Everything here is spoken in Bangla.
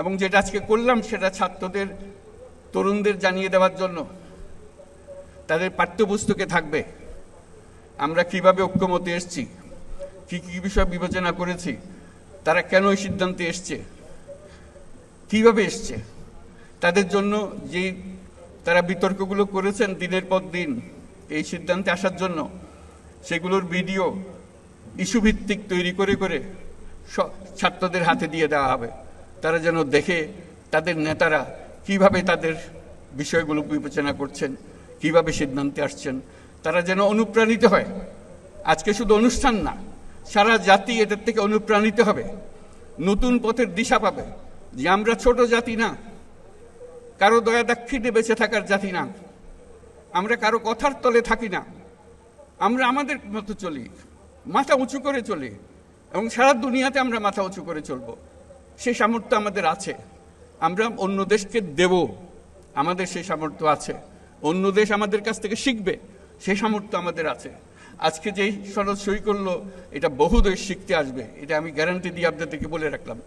এবং যেটা আজকে করলাম সেটা ছাত্রদের, তরুণদের জানিয়ে দেওয়ার জন্য। তাদের পাঠ্যপুস্তকে থাকবে। আমরা কীভাবে ঐক্যমতে এসছি? কি কি বিষয় বিবেচনা করেছি? তারা কেন এই সিদ্ধান্তে এসছে? কীভাবে এসছে? তাদের জন্য যে তারা বিতর্কগুলো করেছেন দিনের পর দিন, এই সিদ্ধান্তে আসার জন্য, সেগুলোর ভিডিও ইস্যু ভিত্তিক তৈরি করে করে ছাত্রদের হাতে দিয়ে দেওয়া হবে। তারা যেন দেখে তাদের নেতারা কীভাবে তাদের বিষয়গুলো বিবেচনা করছেন, কীভাবে সিদ্ধান্তে আসছেন, তারা যেন অনুপ্রাণিত হয়। আজকে শুধু অনুষ্ঠান না, সারা জাতি এটার থেকে অনুপ্রাণিত হবে। নতুন পথের দিশা পাবে। যে আমরা ছোট জাতি না, কারও দয়া দাক্ষিণ্যে বেঁচে থাকার জাতি না, আমরা কারও কথার তলে থাকি না, আমরা আমাদের মতো চলি, মাথা উঁচু করে চলি, এবং সারা দুনিয়াতে আমরা মাথা উঁচু করে চলব। সেই সামর্থ্য আমাদের আছে। আমরা অন্য দেশকে দেব, আমাদের সেই সামর্থ্য আছে। অন্য দেশ আমাদের কাছ থেকে শিখবে, সেই সামর্থ্য আমাদের আছে। আজকে যেই সনদ সই করল, এটা বহু দেশ শিখতে আসবে, এটা আমি গ্যারান্টি দিয়ে আপনাদেরকে বলে রাখলাম।